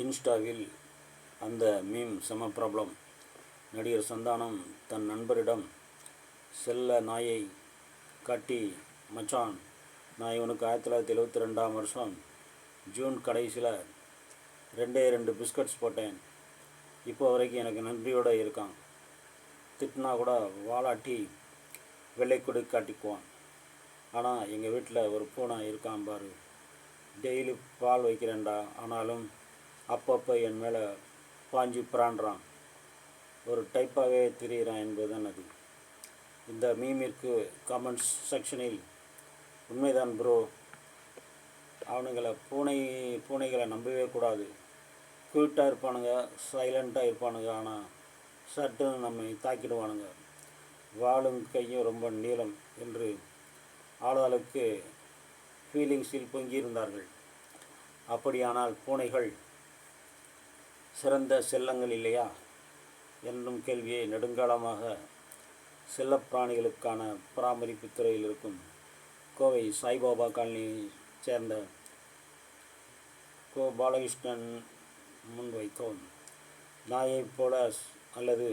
இன்ஸ்டாவில் அந்த மீம் செம ப்ராப்ளம் நடிகர் சந்தானம் தன் நண்பரிடம் செல்ல நாயை காட்டி மச்சான் நான் இவனுக்கு ஆயிரத்தி தொள்ளாயிரத்தி எழுபத்தி ரெண்டாம் வருஷம். ஜூன் கடைசியில் ரெண்டே ரெண்டு பிஸ்கட்ஸ் போட்டேன். இப்போ வரைக்கும் எனக்கு நன்றியோடு இருக்கான். திட்டினா கூட வாலாட்டி வெள்ளைக்கொடி காட்டிக்குவான். ஆனால் எங்கள் வீட்டில் ஒரு பூனை இருக்கான் பாரு. டெய்லி பால் வைக்கிறேன்டா. ஆனாலும் அப்பப்போ என் மேலே பாஞ்சு பிராண்டுறான் ஒரு டைப்பாகவே திரியிறான் என்பதுதான் அது இந்த மீமிற்கு கமெண்ட்ஸ் செக்ஷனில் உண்மைதான் ப்ரோ அவனுங்களை பூனை பூனைகளை நம்பவே கூடாது. க்யூட்டாக இருப்பானுங்க சைலண்ட்டாக இருப்பானுங்க ஆனால் சட்டுன்னு நம்மை தாக்கிடுவானுங்க. வாழும் கையும் ரொம்ப நீளம் என்று ஆளாளுக்கு ஃபீலிங்ஸில் பொங்கியிருந்தார்கள். அப்படியானால் பூனைகள் சிறந்த செல்லங்கள் இல்லையா? என்னும் கேள்வியை நெடுங்காலமாக செல்லப்பிராணிகளுக்கான பராமரிப்பு துறையில் இருக்கும் கோவை சாய்பாபா காலனியை சேர்ந்த கோ பாலகிருஷ்ணன் முன்வைத்தோம். நாயைப் போல அல்லது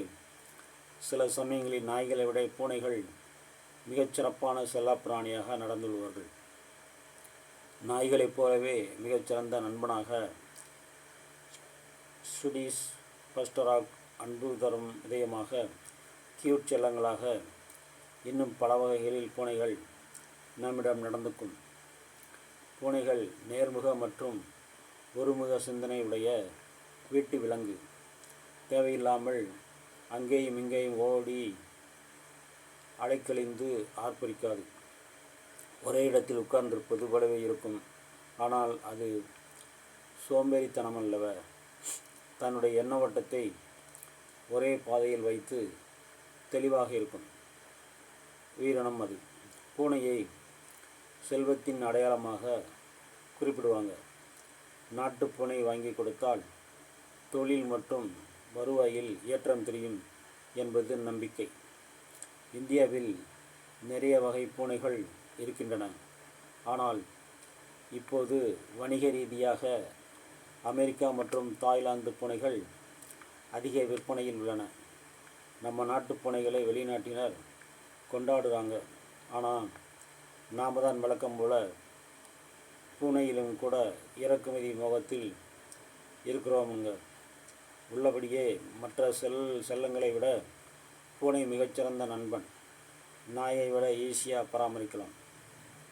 சில சமயங்களில் நாய்களை விட பூனைகள் மிகச்சிறப்பான செல்லப்பிராணியாக நடந்துள்ளார்கள் நாய்களைப் போலவே மிகச்சிறந்த நண்பனாக சுடீஸ் பஸ்டராக் அன்பு தரும் இதயமாக கியூட் செல்லங்களாக இன்னும் பல வகைகளில் பூனைகள் நம்மிடம் நடந்துக்கும் பூனைகள் நேர்முக மற்றும் ஒருமுக சிந்தனை உடைய வீட்டு விலங்கு. தேவையில்லாமல் அங்கேயும் இங்கேயும் ஓடி அலைக்கழிந்து ஆர்ப்பரிக்காது. ஒரே இடத்தில் உட்கார்ந்திருப்பது போலவே இருக்கும். ஆனால் அது சோம்பேறித்தனம் அல்லவ தன்னுடைய எண்ண ஓட்டத்தை ஒரே பாதையில் வைத்து தெளிவாக இருக்கும். உயிரினம் அது. பூனையை செல்வத்தின் அடையாளமாக குறிப்பிடுவாங்க. நாட்டுப் பூனை வாங்கி கொடுத்தால் தொழில் மற்றும் வருவாயில் ஏற்றம் தெரியும் என்பது நம்பிக்கை. இந்தியாவில் நிறைய வகை பூனைகள் இருக்கின்றன. ஆனால் இப்போது வணிக ரீதியாக அமெரிக்கா மற்றும் தாய்லாந்து பூனைகள் அதிக விற்பனையில் உள்ளன. நம்ம நாட்டு பூனைகளை வெளிநாட்டினர் கொண்டாடுறாங்க. ஆனால் நாம் தான் வழக்கம் போல பூனையிலும் கூட இறக்குமதி மோகத்தில் இருக்கிறோமுங்க. உள்ளபடியே மற்ற செல் செல்லங்களை விட பூனை மிகச்சிறந்த நண்பன். நாயை விட ஈஸியாக பராமரிக்கலாம்.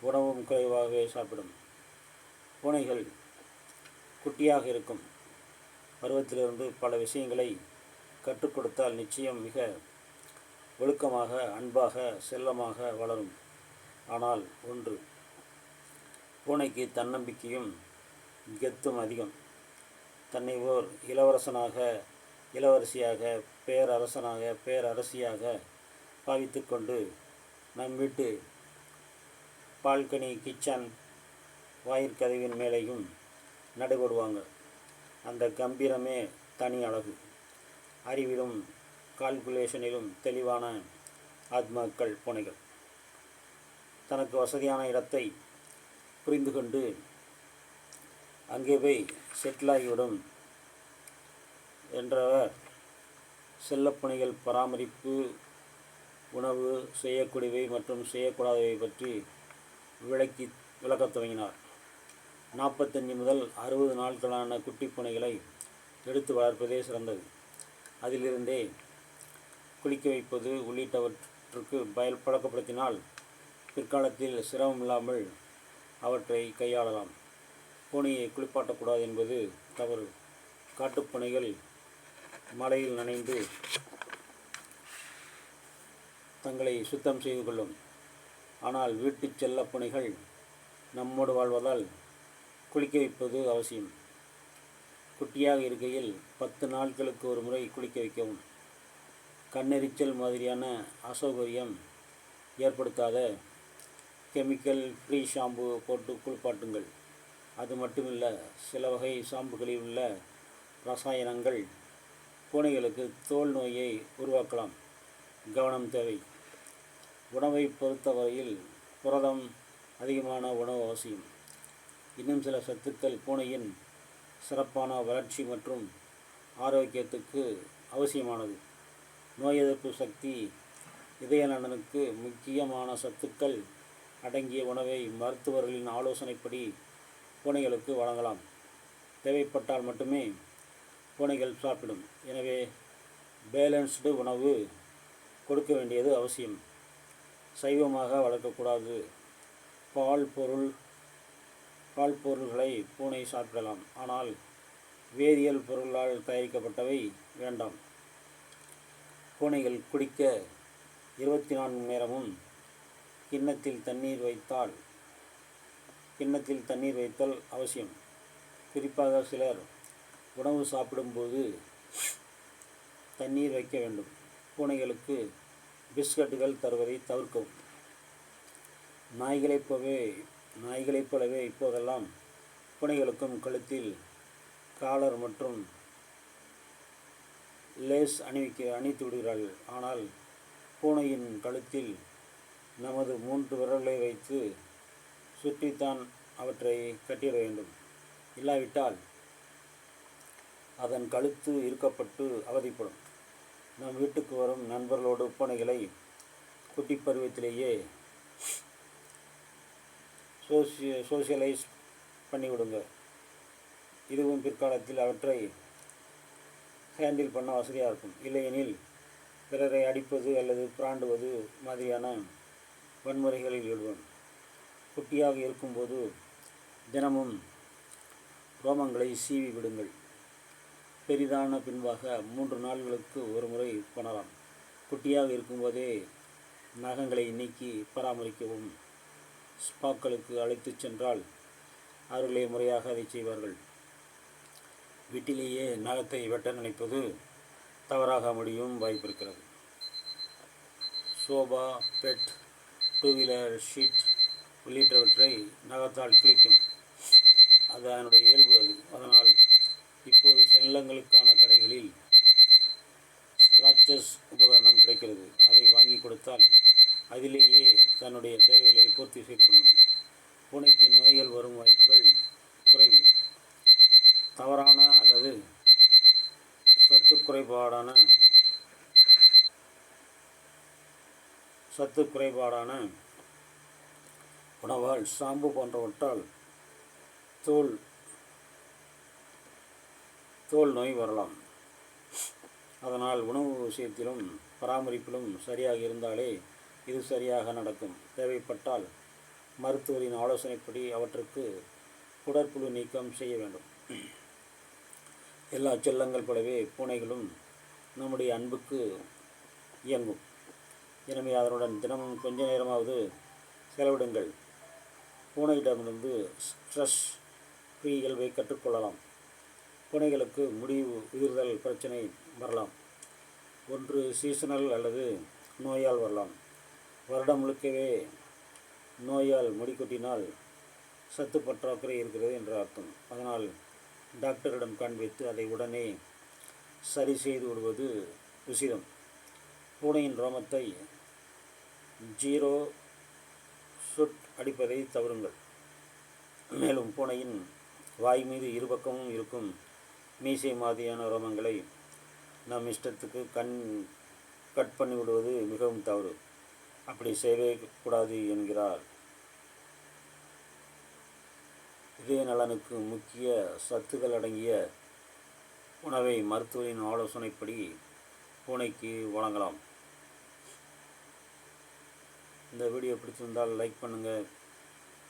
உணவும் குறைவாகவே சாப்பிடும். பூனைகள் குட்டியாக இருக்கும். பருவத்திலிருந்து பல விஷயங்களை கற்றுக் கொடுத்தால் நிச்சயம் மிக ஒழுக்கமாக அன்பாக செல்லமாக வளரும். ஆனால் ஒன்று பூனைக்கு தன்னம்பிக்கையும் கெத்தும் அதிகம். தன்னை ஓர் இளவரசனாக இளவரசியாக பேரரசனாக பேரரசியாக பாவித்து கொண்டு நம் வீட்டு பால்கனி கிச்சன் வாயிற்கதவின் மேலேயும் நடைபடுவாங்க அந்த கம்பீரமே தனி அழகு. அறிவிலும் கால்குலேஷனிலும் தெளிவான ஆத்மாக்கள் புனைகள். தனக்கு வசதியான இடத்தை புரிந்து கொண்டு அங்கே போய் செட்டிலாகிவிடும் என்றவர் செல்லப்பணிகள் பராமரிப்பு உணவு செய்யக்கூடியவை மற்றும் செய்யக்கூடாதவை பற்றி விளக்கி விளக்கத் துவங்கினார். நாற்பத்தஞ்சு முதல் அறுபது நாட்களான குட்டி பூனைகளை எடுத்து வளர்ப்பதே சிறந்தது. அதிலிருந்தே குளிக்க வைப்பது உள்ளிட்டவற்றுக்கு பயல் பழக்கப்படுத்தினால் பிற்காலத்தில் சிரமம் இல்லாமல் அவற்றை கையாளலாம். பூனையை குளிப்பாட்டக்கூடாது என்பது தவறு. காட்டுப்பூனைகள் மழையில் நனைந்து தங்களை சுத்தம் செய்து கொள்ளும். ஆனால் வீட்டுச் செல்ல பூனைகள் நம்மோடு வாழ்வதால் குளிக்க வைப்பது அவசியம். குட்டியாக இருக்கையில் பத்து நாட்களுக்கு ஒரு முறை குளிக்க வைக்கவும். கண்ணெரிச்சல் மாதிரியான அசௌகரியம் ஏற்படுத்தாத கெமிக்கல் ஃப்ரீ ஷாம்பு போட்டு குளிப்பாட்டுங்கள். அது மட்டுமில்லை சில வகை ஷாம்புகளில் உள்ள ரசாயனங்கள் பூனைகளுக்கு தோல் நோயை உருவாக்கலாம். கவனம் தேவை. உணவை பொறுத்தவரையில் புரதம் அதிகமான உணவு அவசியம். இன்னும் சில சத்துக்கள் பூனையின் சிறப்பான வளர்ச்சி மற்றும் ஆரோக்கியத்துக்கு அவசியமானது. நோய் எதிர்ப்பு சக்தி இதய நலனுக்கு முக்கியமான சத்துக்கள் அடங்கிய உணவை மருத்துவர்களின் ஆலோசனைப்படி பூனைகளுக்கு வழங்கலாம். தேவைப்பட்டால் மட்டுமே பூனைகள் சாப்பிடும். எனவே பேலன்ஸ்டு உணவு கொடுக்க வேண்டியது அவசியம். சைவமாக வளர்க்கக்கூடாது. பால் பொருள் பால் பொருள்களை பூனை சாப்பிடலாம். ஆனால் வேதியியல் பொருளால் தயாரிக்கப்பட்டவை வேண்டாம். பூனைகள் குடிக்க இருபத்தி நான்கு நேரமும் கிண்ணத்தில் தண்ணீர் வைத்தால் கிண்ணத்தில் தண்ணீர் வைத்தல் அவசியம். குறிப்பாக சிலர் உணவு சாப்பிடும்போது தண்ணீர் வைக்க வேண்டும். பூனைகளுக்கு பிஸ்கட்டுகள் தருவதை தவிர்க்கவும். நாய்களைப் போவே நாய்களைப் போலவே இப்போதெல்லாம் பூனைகளுக்கும் கழுத்தில் காலர் மற்றும் லேஸ் அணிவிக்க அணித்து விடுகிறார்கள். ஆனால் பூனையின் கழுத்தில் நமது மூன்று விரல்களை வைத்து சுற்றித்தான் அவற்றை கட்டிட வேண்டும். இல்லாவிட்டால் அதன் கழுத்து இருக்கப்பட்டு அவதிப்படும். நம் வீட்டுக்கு வரும் நண்பர்களோடு பூனைகளை குட்டி பருவத்திலேயே சோசிய சோசியலைஸ் பண்ணிவிடுங்க இதுவும் பிற்காலத்தில் அவற்றை ஹேண்டில் பண்ண வசதியாக இருக்கும். இல்லையெனில் பிறரை அடிப்பது அல்லது பிராண்டுவது மாதிரியான வன்முறைகளில் ஈடுபடும். குட்டியாக இருக்கும்போது தினமும் ரோமங்களை சீவி விடுங்கள். பெரிதான பின்பாக மூன்று நாள்களுக்கு ஒரு முறை பண்ணலாம். குட்டியாக இருக்கும்போதே நகங்களை நீக்கி பராமரிக்கவும் ஸ்பாக்களுக்கு அழைத்துச் சென்றால் அவர்களே முறையாக அதை செய்வார்கள். வீட்டிலேயே நகத்தை வெட்ட நினைப்பது தவறாக முடியும் வாய்ப்பு இருக்கிறது. Sofa bed two wheeler sheet உள்ளிட்டவற்றை நகத்தால் கிழிக்கும். அது அதனுடைய இயல்பு அது. அதனால் இப்போது செல்லங்களுக்கான கடைகளில் ஸ்க்ராச்சஸ் உபகரணம் கிடைக்கிறது. அதை வாங்கி கொடுத்தால் அதிலேயே தன்னுடைய தேவைகளை பூர்த்தி செய்து கொள்ளும். பூனைக்கு நோய்கள் வரும் வாய்ப்புகள் குறைவு. தவறான அல்லது சத்து குறைபாடான சத்து குறைபாடான உணவால் சாம்பு போன்றவற்றால் தோல் தோல் நோய் வரலாம். அதனால் உணவு விஷயத்திலும் பராமரிப்பிலும் சரியாக இருந்தாலே இது சரியாக நடக்கும். தேவைப்பட்டால் மருத்துவரின் ஆலோசனைப்படி அவற்றுக்கு குடற்புழு நீக்கம் செய்ய வேண்டும். எல்லா செல்லங்கள் போலவே பூனைகளும் நம்முடைய அன்புக்கு இயங்கும். எனவே அதனுடன் தினமும் கொஞ்ச நேரமாவது செலவிடுங்கள். பூனையிடமிருந்து ஸ்ட்ரெஸ் ஃப்ரீ இயல்பை கற்றுக்கொள்ளலாம் பூனைகளுக்கு முடிவு உதிர்தல் பிரச்சனை வரலாம். ஒன்று சீசனல் அல்லது நோயால் வரலாம். வருடம் முழுக்கவே நோயால் முடி கொட்டினால் சத்து பற்றாக்குறை இருக்கிறது என்ற அர்த்தம். அதனால் டாக்டரிடம் காண்பித்து அதை உடனே சரி செய்து விடுவது உசிதம். பூனையின் ரோமத்தை ஜீரோ சுட் அடிப்பதை தவறுங்கள். மேலும் பூனையின் வாய் மீது இருபக்கமும் இருக்கும் மீசை மாதிரியான ரோமங்களை நம் இஷ்டத்துக்கு கண் கட் பண்ணி விடுவது மிகவும் தவறு. அப்படி செய்யவே கூடாது என்கிறார். இதய நலனுக்கு முக்கிய சத்துக்கள் அடங்கிய உணவை மருத்துவரின் ஆலோசனைப்படி பூனைக்கு வழங்கலாம். இந்த வீடியோ பிடிச்சிருந்தால் லைக் பண்ணுங்கள்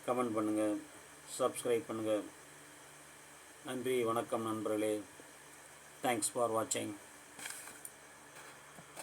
கமெண்ட் பண்ணுங்கள் சப்ஸ்கிரைப் பண்ணுங்கள் நன்றி வணக்கம் நண்பர்களே. தேங்க்ஸ் ஃபார் வாட்சிங்